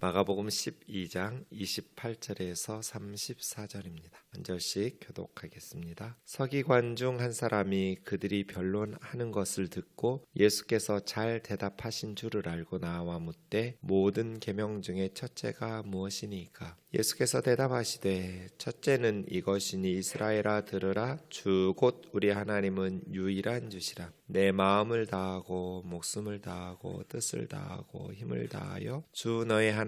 마가복음 12장 28절에서 34절입니다. 한 절씩 교독하겠습니다. 서기관 중 한 사람이 그들이 변론하는 것을 듣고 예수께서 잘 대답하신 줄을 알고 나와 묻되 모든 계명 중에 첫째가 무엇이니까 예수께서 대답하시되 첫째는 이것이니 이스라엘아 들으라 주 곧 우리 하나님은 유일한 주시라 내 마음을 다하고 목숨을 다하고 뜻을 다하고 힘을 다하여 주 너의 하나님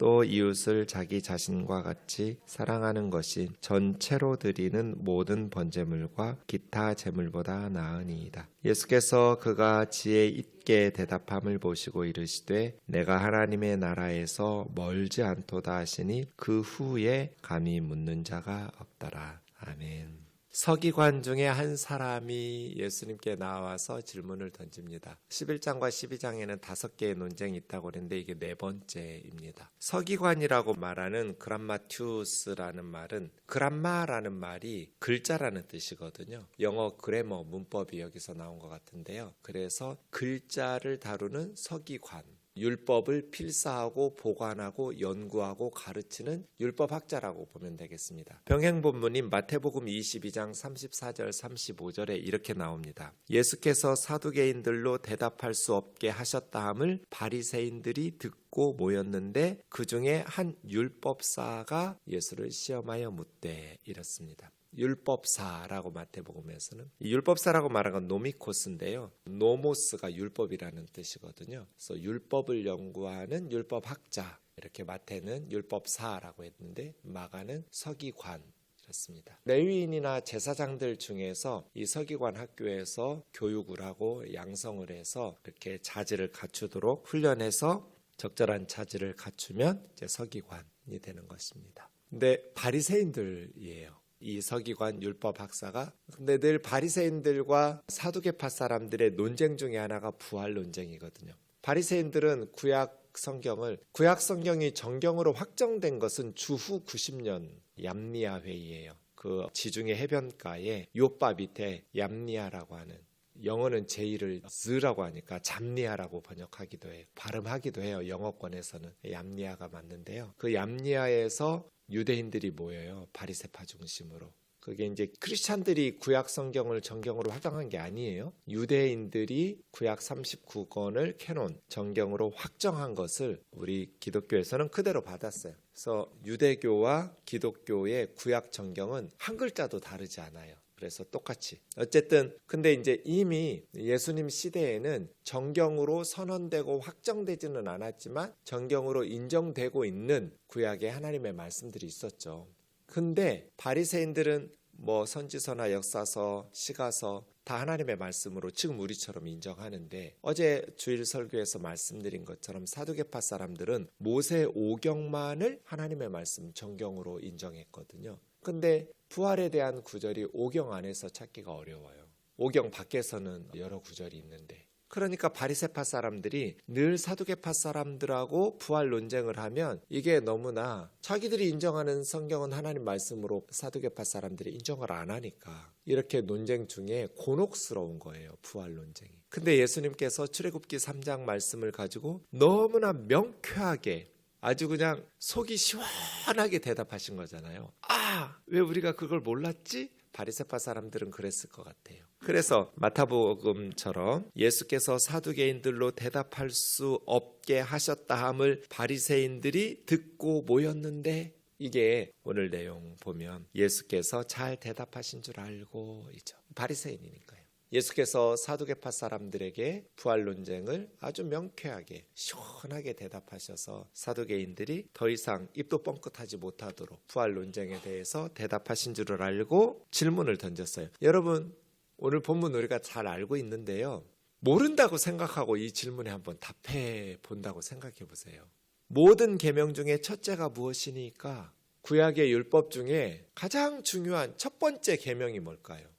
또 이웃을 자기 자신과 같이 사랑하는 것이 전체로 드리는 모든 번제물과 기타 제물보다 나으니이다. 예수께서 그가 지혜 있게 대답함을 보시고 이르시되 내가 하나님의 나라에서 멀지 않도다 하시니 그 후에 감히 묻는 자가 없더라. 아멘. 서기관 중에 한 사람이 예수님께 나와서 질문을 던집니다. 11장과 12장에는 다섯 개의 논쟁이 있다고 그랬는데 이게 네 번째입니다. 서기관이라고 말하는 그람마튜스라는 말은 그람마라는 말이 글자라는 뜻이거든요. 영어 그래머 문법이 여기서 나온 것 같은데요. 그래서 글자를 다루는 서기관 율법을 필사하고 보관하고 연구하고 가르치는 율법학자라고 보면 되겠습니다. 병행 본문인 마태복음 22장 34절 35절에 이렇게 나옵니다. 예수께서 사두개인들로 대답할 수 없게 하셨다함을 바리새인들이 듣고 모였는데 그 중에 한 율법사가 예수를 시험하여 묻되 이렇습니다. 율법사라고 마태복음에서는 이 율법사라고 말한 건 노미코스인데요. 노모스가 율법이라는 뜻이거든요. 그래서 율법을 연구하는 율법학자 이렇게 마태는 율법사라고 했는데 마가는 서기관 이렇습니다. 레위인이나 제사장들 중에서 이 서기관 학교에서 교육을 하고 양성을 해서 이렇게 자질을 갖추도록 훈련해서 적절한 자질을 갖추면 이제 서기관이 되는 것입니다. 근데 바리새인들이에요. 이 서기관 율법 학사가 근데 늘 바리새인들과 사두개파 사람들의 논쟁 중에 하나가 부활 논쟁이거든요. 바리새인들은 구약 성경을 구약 성경이 정경으로 확정된 것은 주후 90년 얌니아 회의예요. 그 지중해 해변가에 요바 밑에 얌니아라고 하는 영어는 제이를 즈라고 하니까 잠니아라고 번역하기도 해요. 발음하기도 해요. 영어권에서는 얌니아가 맞는데요. 그 얌니아에서 유대인들이 모여요. 바리세파 중심으로. 그게 이제 크리스찬들이 구약 성경을 정경으로 확정한 게 아니에요. 유대인들이 구약 39권을 캐논 정경으로 확정한 것을 우리 기독교에서는 그대로 받았어요. 그래서 유대교와 기독교의 구약 정경은 한 글자도 다르지 않아요. 그래서 똑같이. 어쨌든 근데 이제 이미 예수님 시대에는 정경으로 선언되고 확정되지는 않았지만 정경으로 인정되고 있는 구약의 하나님의 말씀들이 있었죠. 근데 바리새인들은 뭐 선지서나 역사서, 시가서 다 하나님의 말씀으로 지금 우리처럼 인정하는데 어제 주일 설교에서 말씀드린 것처럼 사두개파 사람들은 모세 오경만을 하나님의 말씀 정경으로 인정했거든요. 근데 부활에 대한 구절이 오경 안에서 찾기가 어려워요. 오경 밖에서는 여러 구절이 있는데 그러니까 바리세파 사람들이 늘 사두개파 사람들하고 부활 논쟁을 하면 이게 너무나 자기들이 인정하는 성경은 하나님 말씀으로 사두개파 사람들이 인정을 안 하니까 이렇게 논쟁 중에 곤혹스러운 거예요. 부활 논쟁이. 근데 예수님께서 출애굽기 3장 말씀을 가지고 너무나 명쾌하게 아주 그냥 속이 시원하게 대답하신 거잖아요. 아, 왜 우리가 그걸 몰랐지? 바리새파 사람들은 그랬을 것 같아요. 그래서 마타복음처럼 예수께서 사두개인들로 대답할 수 없게 하셨다함을 바리새인들이 듣고 모였는데 이게 오늘 내용 보면 예수께서 잘 대답하신 줄 알고이죠. 바리새인이니까요. 예수께서 사두개파 사람들에게 부활 논쟁을 아주 명쾌하게 시원하게 대답하셔서 사두개인들이 더 이상 입도 뻥끗하지 못하도록 부활 논쟁에 대해서 대답하신 줄을 알고 질문을 던졌어요. 여러분 오늘 본문 우리가 잘 알고 있는데요. 모른다고 생각하고 이 질문에 한번 답해 본다고 생각해 보세요. 모든 계명 중에 첫째가 무엇이니까 구약의 율법 중에 가장 중요한 첫 번째 계명이 뭘까요?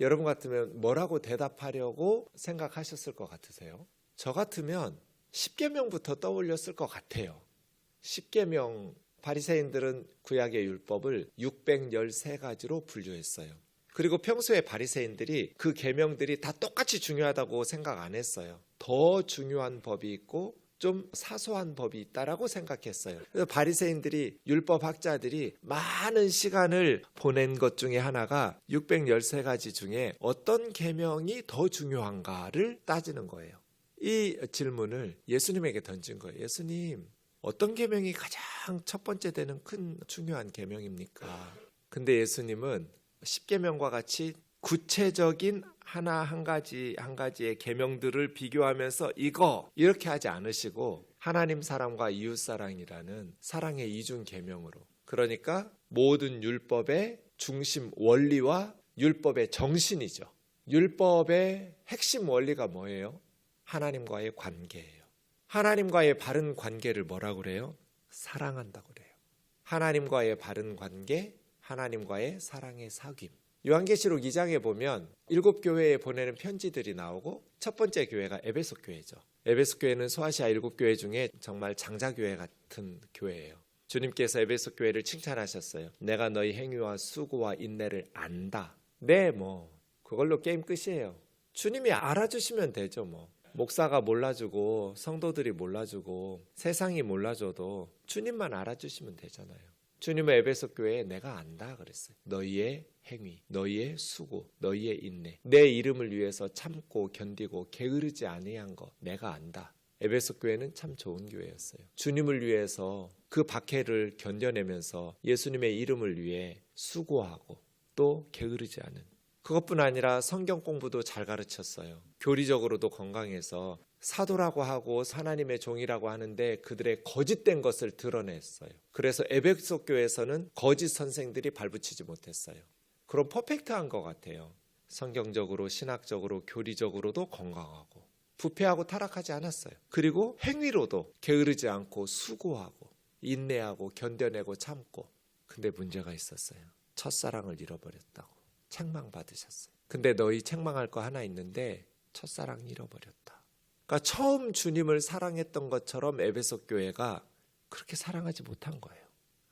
여러분 같으면 뭐라고 대답하려고 생각하셨을 것 같으세요? 저 같으면 10계명부터 떠올렸을 것 같아요. 10계명 바리새인들은 구약의 율법을 613가지로 분류했어요. 그리고 평소에 바리새인들이 그 계명들이 다 똑같이 중요하다고 생각 안 했어요. 더 중요한 법이 있고 좀 사소한 법이 있다라고 생각했어요. 그래서 바리새인들이 율법 학자들이 많은 시간을 보낸 것 중에 하나가 613가지 중에 어떤 계명이 더 중요한가를 따지는 거예요. 이 질문을 예수님에게 던진 거예요. 예수님, 어떤 계명이 가장 첫 번째 되는 큰 중요한 계명입니까? 근데 예수님은 십계명과 같이 구체적인 하나 한 가지 한 가지의 계명들을 비교하면서 이거 이렇게 하지 않으시고 하나님 사랑과 이웃 사랑이라는 사랑의 이중 계명으로 그러니까 모든 율법의 중심 원리와 율법의 정신이죠. 율법의 핵심 원리가 뭐예요? 하나님과의 관계예요. 하나님과의 바른 관계를 뭐라고 그래요? 사랑한다고 그래요. 하나님과의 바른 관계, 하나님과의 사랑의 사귐. 요한계시록 2장에 보면 일곱 교회에 보내는 편지들이 나오고 첫 번째 교회가 에베소 교회죠. 에베소 교회는 소아시아 일곱 교회 중에 정말 장자 교회 같은 교회예요. 주님께서 에베소 교회를 칭찬하셨어요. 내가 너희 행위와 수고와 인내를 안다. 네, 뭐 그걸로 게임 끝이에요. 주님이 알아주시면 되죠, 뭐. 목사가 몰라주고 성도들이 몰라주고 세상이 몰라줘도 주님만 알아주시면 되잖아요. 주님은 에베소 교회에 내가 안다 그랬어요. 너희의 행위, 너희의 수고, 너희의 인내, 내 이름을 위해서 참고 견디고 게으르지 아니한 거 내가 안다. 에베소 교회는 참 좋은 교회였어요. 주님을 위해서 그 박해를 견뎌내면서 예수님의 이름을 위해 수고하고 또 게으르지 않은 그것뿐 아니라 성경 공부도 잘 가르쳤어요. 교리적으로도 건강해서 사도라고 하고 하나님의 종이라고 하는데 그들의 거짓된 것을 드러냈어요. 그래서 에베소 교회에서는 거짓 선생들이 발붙이지 못했어요. 그럼 퍼펙트한 것 같아요. 성경적으로, 신학적으로, 교리적으로도 건강하고 부패하고 타락하지 않았어요. 그리고 행위로도 게으르지 않고 수고하고 인내하고 견뎌내고 참고. 근데 문제가 있었어요. 첫사랑을 잃어버렸다고. 책망받으셨어요. 근데 너희 책망할 거 하나 있는데 첫사랑 잃어버렸다. 그러니까 처음 주님을 사랑했던 것처럼 에베소 교회가 그렇게 사랑하지 못한 거예요.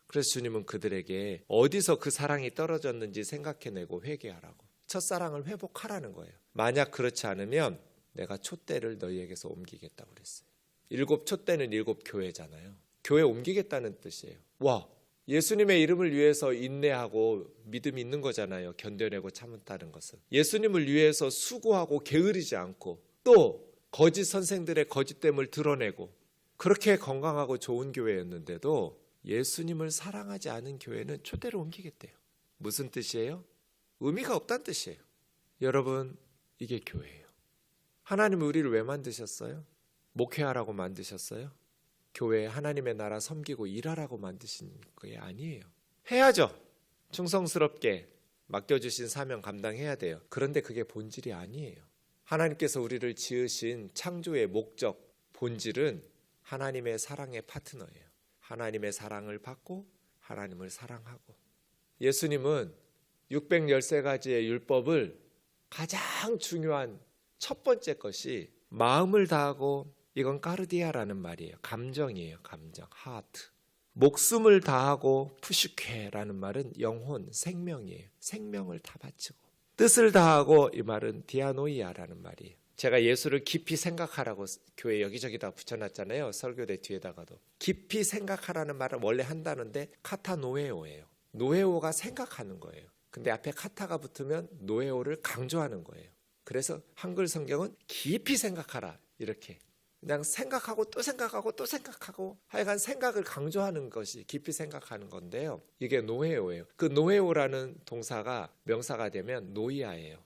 그래서 주님은 그들에게 어디서 그 사랑이 떨어졌는지 생각해내고 회개하라고. 첫사랑을 회복하라는 거예요. 만약 그렇지 않으면 내가 촛대를 너희에게서 옮기겠다고 그랬어요. 일곱 촛대는 일곱 교회잖아요. 교회 옮기겠다는 뜻이에요. 와, 예수님의 이름을 위해서 인내하고 믿음이 있는 거잖아요. 견뎌내고 참았다는 것은. 예수님을 위해서 수고하고 게으르지 않고 또 거짓 선생들의 거짓됨을 드러내고 그렇게 건강하고 좋은 교회였는데도 예수님을 사랑하지 않은 교회는 초대를 옮기겠대요. 무슨 뜻이에요? 의미가 없다는 뜻이에요. 여러분, 이게 교회예요. 하나님 우리를 왜 만드셨어요? 목회하라고 만드셨어요? 교회 하나님의 나라 섬기고 일하라고 만드신 게 아니에요. 해야죠. 충성스럽게 맡겨주신 사명 감당해야 돼요. 그런데 그게 본질이 아니에요. 하나님께서 우리를 지으신 창조의 목적, 본질은 하나님의 사랑의 파트너예요. 하나님의 사랑을 받고 하나님을 사랑하고. 예수님은 613가지의 율법을 가장 중요한 첫 번째 것이 마음을 다하고 이건 까르디아라는 말이에요. 감정이에요. 감정. 하트. 목숨을 다하고 푸시케라는 말은 영혼, 생명이에요. 생명을 다 바치고. 뜻을 다하고 이 말은 디아노이아라는 말이에요. 제가 예수를 깊이 생각하라고 교회 여기저기 다 붙여놨잖아요. 설교대 뒤에다가도. 깊이 생각하라는 말은 원래 한다는데 카타노에오예요. 노에오가 생각하는 거예요. 근데 앞에 카타가 붙으면 노에오를 강조하는 거예요. 그래서 한글 성경은 깊이 생각하라 이렇게 그냥 생각하고 또 생각하고 또 생각하고 하여간 생각을 강조하는 것이 깊이 생각하는 건데요. 이게 노헤오예요. 그 노헤오라는 동사가 명사가 되면 노이아예요.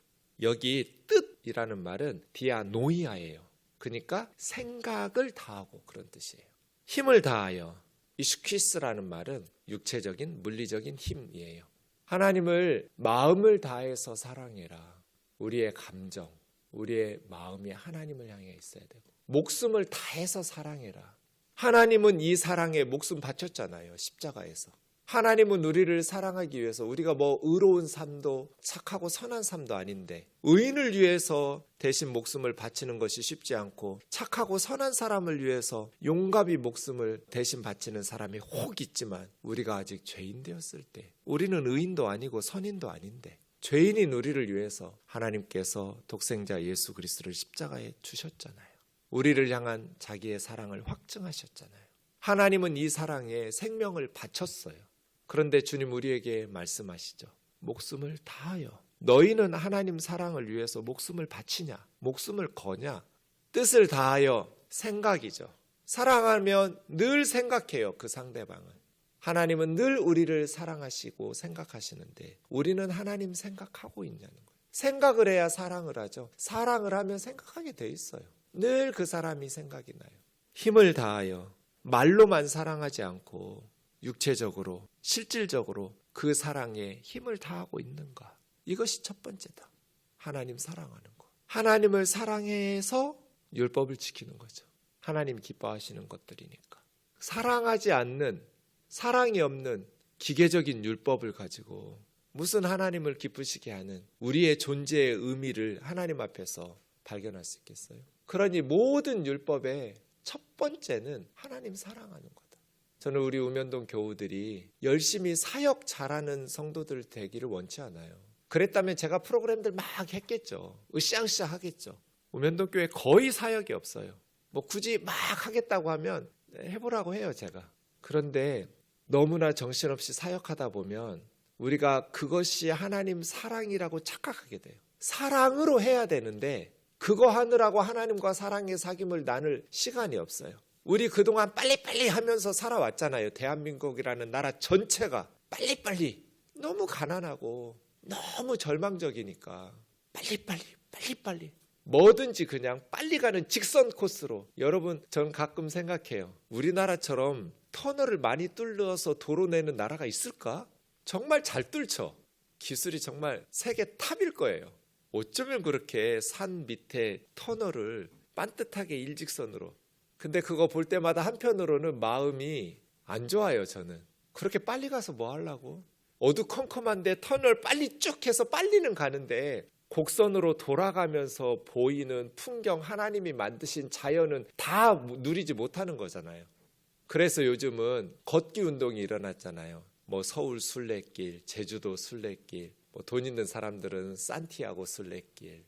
여기 뜻이라는 말은 디아노이아예요. 그러니까 생각을 다하고 그런 뜻이에요. 힘을 다하여 이슈퀴스라는 말은 육체적인 물리적인 힘이에요. 하나님을 마음을 다해서 사랑해라. 우리의 감정, 우리의 마음이 하나님을 향해 있어야 되고 목숨을 다해서 사랑해라. 하나님은 이 사랑에 목숨 바쳤잖아요. 십자가에서. 하나님은 우리를 사랑하기 위해서 우리가 뭐 의로운 삶도 착하고 선한 삶도 아닌데 의인을 위해서 대신 목숨을 바치는 것이 쉽지 않고 착하고 선한 사람을 위해서 용감히 목숨을 대신 바치는 사람이 혹 있지만 우리가 아직 죄인 되었을 때 우리는 의인도 아니고 선인도 아닌데 죄인인 우리를 위해서 하나님께서 독생자 예수 그리스도를 십자가에 주셨잖아요. 우리를 향한 자기의 사랑을 확증하셨잖아요. 하나님은 이 사랑에 생명을 바쳤어요. 그런데 주님 우리에게 말씀하시죠. 목숨을 다하여. 너희는 하나님 사랑을 위해서 목숨을 바치냐? 목숨을 거냐? 뜻을 다하여 생각이죠. 사랑하면 늘 생각해요. 그 상대방을. 하나님은 늘 우리를 사랑하시고 생각하시는데 우리는 하나님 생각하고 있냐는 거예요. 생각을 해야 사랑을 하죠. 사랑을 하면 생각하게 돼 있어요. 늘 그 사람이 생각이 나요. 힘을 다하여 말로만 사랑하지 않고 육체적으로 실질적으로 그 사랑에 힘을 다하고 있는가? 이것이 첫 번째다. 하나님 사랑하는 거. 하나님을 사랑해서 율법을 지키는 거죠. 하나님 기뻐하시는 것들이니까. 사랑하지 않는 사랑이 없는 기계적인 율법을 가지고 무슨 하나님을 기쁘시게 하는 우리의 존재의 의미를 하나님 앞에서 발견할 수 있겠어요? 그러니 모든 율법의 첫 번째는 하나님 사랑하는 거다. 저는 우리 우면동 교우들이 열심히 사역 잘하는 성도들 되기를 원치 않아요. 그랬다면 제가 프로그램들 막 했겠죠. 으쌰으쌰 하겠죠. 우면동 교회 거의 사역이 없어요. 뭐 굳이 막 하겠다고 하면 해보라고 해요, 제가. 그런데 너무나 정신없이 사역하다 보면 우리가 그것이 하나님 사랑이라고 착각하게 돼요. 사랑으로 해야 되는데 그거 하느라고 하나님과 사랑의 사귐을 나눌 시간이 없어요. 우리 그동안 빨리빨리 하면서 살아왔잖아요. 대한민국이라는 나라 전체가 빨리빨리 너무 가난하고 너무 절망적이니까 빨리빨리 빨리빨리 뭐든지 그냥 빨리 가는 직선 코스로 여러분 전 가끔 생각해요. 우리나라처럼 터널을 많이 뚫어서 도로 내는 나라가 있을까? 정말 잘 뚫죠. 기술이 정말 세계 탑일 거예요. 어쩌면 그렇게 산 밑에 터널을 반듯하게 일직선으로. 근데 그거 볼 때마다 한편으로는 마음이 안 좋아요, 저는. 그렇게 빨리 가서 뭐 하려고? 어두컴컴한데 터널 빨리 쭉 해서 빨리는 가는데 곡선으로 돌아가면서 보이는 풍경 하나님이 만드신 자연은 다 누리지 못하는 거잖아요. 그래서 요즘은 걷기 운동이 일어났잖아요. 뭐 서울 순례길, 제주도 순례길, 뭐 돈 있는 사람들은 산티아고 순례길.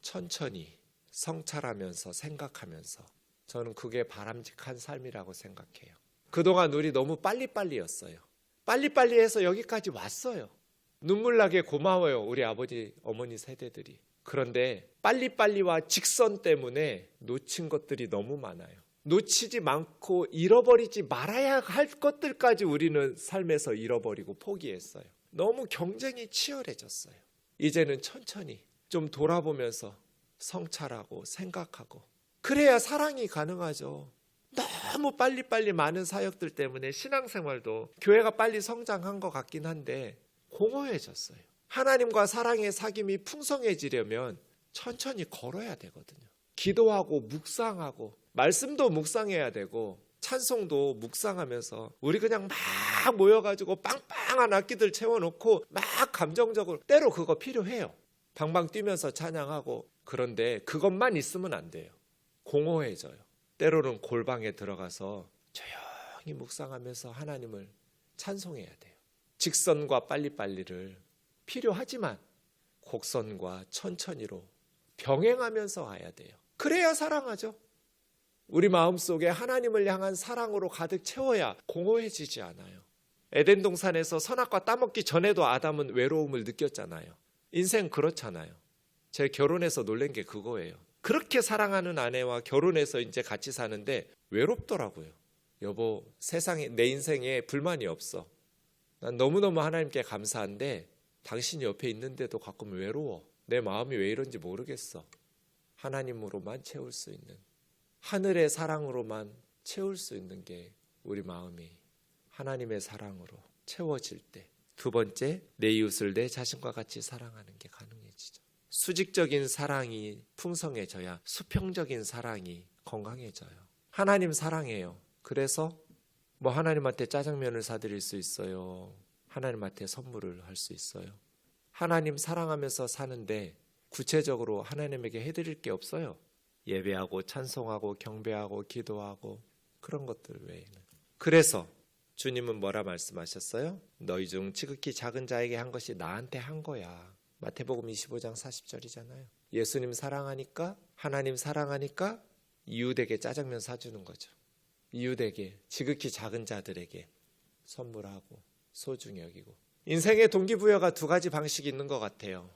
천천히 성찰하면서 생각하면서 저는 그게 바람직한 삶이라고 생각해요. 그동안 우리 너무 빨리빨리였어요. 빨리빨리 해서 여기까지 왔어요. 눈물 나게 고마워요. 우리 아버지, 어머니 세대들이. 그런데 빨리빨리와 직선 때문에 놓친 것들이 너무 많아요. 놓치지 않고 잃어버리지 말아야 할 것들까지 우리는 삶에서 잃어버리고 포기했어요. 너무 경쟁이 치열해졌어요. 이제는 천천히 좀 돌아보면서 성찰하고 생각하고 그래야 사랑이 가능하죠. 너무 빨리빨리 많은 사역들 때문에 신앙생활도 교회가 빨리 성장한 것 같긴 한데 공허해졌어요. 하나님과 사랑의 사귐이 풍성해지려면 천천히 걸어야 되거든요. 기도하고 묵상하고 말씀도 묵상해야 되고 찬송도 묵상하면서 우리 그냥 막 모여가지고 빵빵한 악기들 채워놓고 막 감정적으로 때로 그거 필요해요. 방방 뛰면서 찬양하고 그런데 그것만 있으면 안 돼요. 공허해져요. 때로는 골방에 들어가서 조용히 묵상하면서 하나님을 찬송해야 돼요. 직선과 빨리빨리를 필요하지만 곡선과 천천히로 병행하면서 와야 돼요. 그래야 사랑하죠. 우리 마음속에 하나님을 향한 사랑으로 가득 채워야 공허해지지 않아요. 에덴 동산에서 선악과 따먹기 전에도 아담은 외로움을 느꼈잖아요. 인생 그렇잖아요. 제 결혼해서 놀란 게 그거예요. 그렇게 사랑하는 아내와 결혼해서 이제 같이 사는데 외롭더라고요. 여보, 세상에 내 인생에 불만이 없어. 난 너무너무 하나님께 감사한데 당신이 옆에 있는데도 가끔 외로워. 내 마음이 왜 이런지 모르겠어. 하나님으로만 채울 수 있는 하늘의 사랑으로만 채울 수 있는 게 우리 마음이 하나님의 사랑으로 채워질 때 두 번째 내 이웃을 내 자신과 같이 사랑하는 게 가능해지죠. 수직적인 사랑이 풍성해져야 수평적인 사랑이 건강해져요. 하나님 사랑해요. 그래서 뭐 하나님한테 짜장면을 사드릴 수 있어요. 하나님한테 선물을 할 수 있어요. 하나님 사랑하면서 사는데 구체적으로 하나님에게 해드릴 게 없어요. 예배하고 찬송하고 경배하고 기도하고 그런 것들 외에는. 그래서 주님은 뭐라 말씀하셨어요? 너희 중 지극히 작은 자에게 한 것이 나한테 한 거야. 마태복음 25장 40절이잖아요. 예수님 사랑하니까 하나님 사랑하니까 이웃에게 짜장면 사주는 거죠. 이웃에게 지극히 작은 자들에게 선물하고 소중히 여기고 인생의 동기부여가 두 가지 방식이 있는 것 같아요.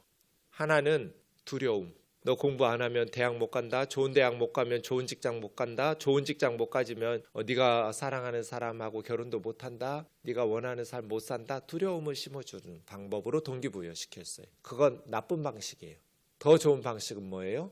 하나는 두려움. 너 공부 안 하면 대학 못 간다. 좋은 대학 못 가면 좋은 직장 못 간다. 좋은 직장 못 가지면 어, 네가 사랑하는 사람하고 결혼도 못 한다. 네가 원하는 삶 못 산다. 두려움을 심어주는 방법으로 동기부여 시켰어요. 그건 나쁜 방식이에요. 더 좋은 방식은 뭐예요?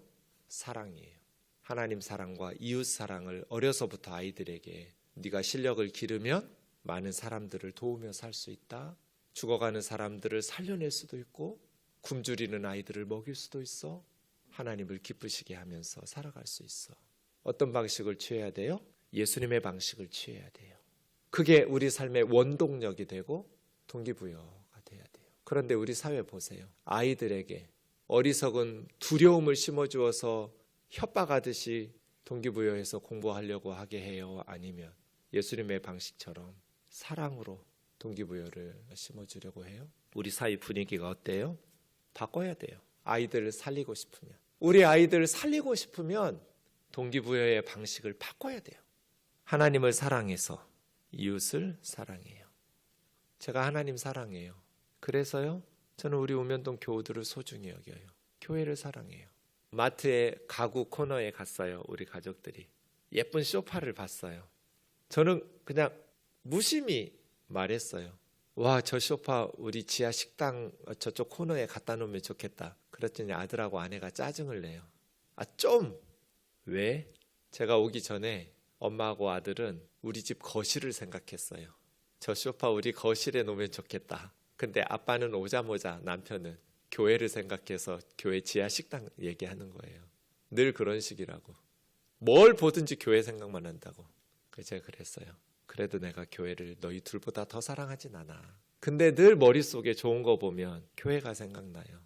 사랑이에요. 하나님 사랑과 이웃 사랑을 어려서부터 아이들에게 네가 실력을 기르면 많은 사람들을 도우며 살 수 있다. 죽어가는 사람들을 살려낼 수도 있고 굶주리는 아이들을 먹일 수도 있어. 하나님을 기쁘시게 하면서 살아갈 수 있어. 어떤 방식을 취해야 돼요? 예수님의 방식을 취해야 돼요. 그게 우리 삶의 원동력이 되고 동기부여가 돼야 돼요. 그런데 우리 사회 보세요. 아이들에게 어리석은 두려움을 심어주어서 협박하듯이 동기부여해서 공부하려고 하게 해요. 아니면 예수님의 방식처럼 사랑으로 동기부여를 심어주려고 해요. 우리 사회 분위기가 어때요? 바꿔야 돼요. 아이들을 살리고 싶으면. 우리 아이들을 살리고 싶으면 동기부여의 방식을 바꿔야 돼요. 하나님을 사랑해서 이웃을 사랑해요. 제가 하나님 사랑해요. 그래서요, 저는 우리 우면동 교우들을 소중히 여겨요. 교회를 사랑해요. 마트에 가구 코너에 갔어요. 우리 가족들이. 예쁜 소파를 봤어요. 저는 그냥 무심히 말했어요. 와, 저 소파 우리 지하 식당 저쪽 코너에 갖다 놓으면 좋겠다. 그랬더니 아들하고 아내가 짜증을 내요. 아, 좀! 왜? 제가 오기 전에 엄마하고 아들은 우리 집 거실을 생각했어요. 저 소파 우리 거실에 놓으면 좋겠다. 근데 아빠는 오자마자 남편은 교회를 생각해서 교회 지하 식당 얘기하는 거예요. 늘 그런 식이라고. 뭘 보든지 교회 생각만 한다고. 제가 그랬어요. 그래도 내가 교회를 너희 둘보다 더 사랑하진 않아. 근데 늘 머릿속에 좋은 거 보면 교회가 생각나요.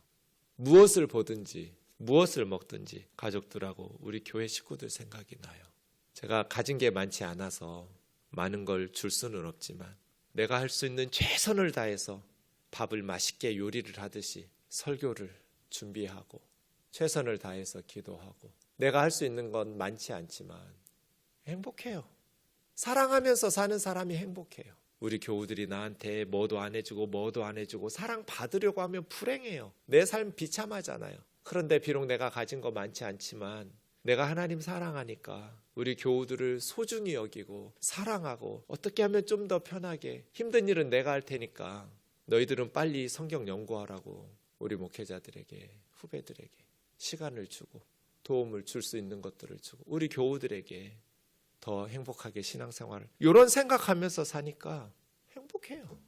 무엇을 보든지 무엇을 먹든지 가족들하고 우리 교회 식구들 생각이 나요. 제가 가진 게 많지 않아서 많은 걸 줄 수는 없지만 내가 할 수 있는 최선을 다해서 밥을 맛있게 요리를 하듯이 설교를 준비하고 최선을 다해서 기도하고 내가 할 수 있는 건 많지 않지만 행복해요. 사랑하면서 사는 사람이 행복해요. 우리 교우들이 나한테 뭐도 안 해주고 뭐도 안 해주고 사랑 받으려고 하면 불행해요. 내 삶 비참하잖아요. 그런데 비록 내가 가진 거 많지 않지만 내가 하나님 사랑하니까 우리 교우들을 소중히 여기고 사랑하고 어떻게 하면 좀 더 편하게 힘든 일은 내가 할 테니까 너희들은 빨리 성경 연구하라고 우리 목회자들에게 후배들에게 시간을 주고 도움을 줄 수 있는 것들을 주고 우리 교우들에게 더 행복하게 신앙생활을 이런 생각하면서 사니까 행복해요.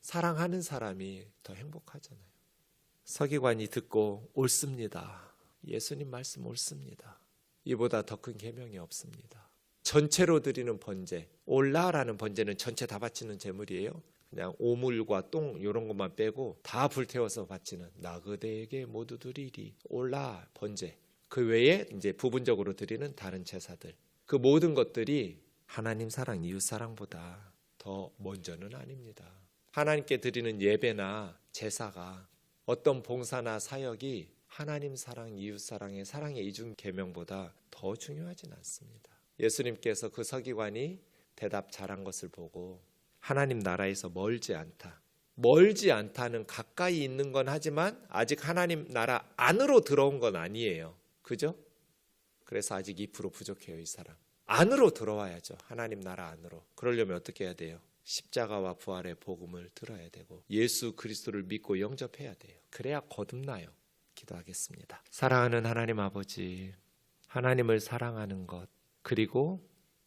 사랑하는 사람이 더 행복하잖아요. 서기관이 듣고 옳습니다. 예수님 말씀 옳습니다. 이보다 더 큰 계명이 없습니다. 전체로 드리는 번제, 올라라는 번제는 전체 다 바치는 제물이에요. 그냥 오물과 똥 이런 것만 빼고 다 불태워서 바치는 나 그대에게 모두 드리리 올라 번제. 그 외에 이제 부분적으로 드리는 다른 제사들. 그 모든 것들이 하나님 사랑, 이웃 사랑보다 더 먼저는 아닙니다. 하나님께 드리는 예배나 제사가 어떤 봉사나 사역이 하나님 사랑, 이웃 사랑의 사랑의 이중 계명보다 더 중요하진 않습니다. 예수님께서 그 서기관이 대답 잘한 것을 보고 하나님 나라에서 멀지 않다. 멀지 않다는 가까이 있는 건 하지만 아직 하나님 나라 안으로 들어온 건 아니에요. 그죠? 그래서 아직 2% 부족해요, 이 사람. 안으로 들어와야죠. 하나님 나라 안으로. 그러려면 어떻게 해야 돼요? 십자가와 부활의 복음을 들어야 되고 예수 그리스도를 믿고 영접해야 돼요. 그래야 거듭나요. 기도하겠습니다. 사랑하는 하나님 아버지, 하나님을 사랑하는 것, 그리고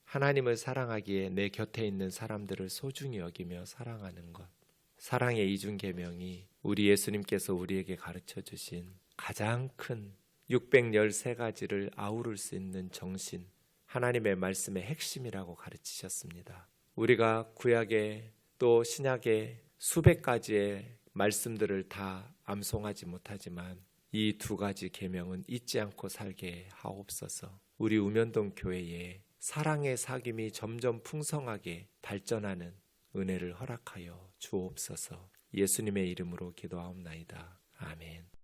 하나님을 사랑하기에 내 곁에 있는 사람들을 소중히 여기며 사랑하는 것. 사랑의 이중 계명이 우리 예수님께서 우리에게 가르쳐 주신 가장 큰 613가지를 아우를 수 있는 정신, 하나님의 말씀의 핵심이라고 가르치셨습니다. 우리가 구약의 또 신약의 수백 가지의 말씀들을 다 암송하지 못하지만 이 두 가지 계명은 잊지 않고 살게 하옵소서. 우리 우면동 교회에 사랑의 사귐이 점점 풍성하게 발전하는 은혜를 허락하여 주옵소서. 예수님의 이름으로 기도하옵나이다. 아멘.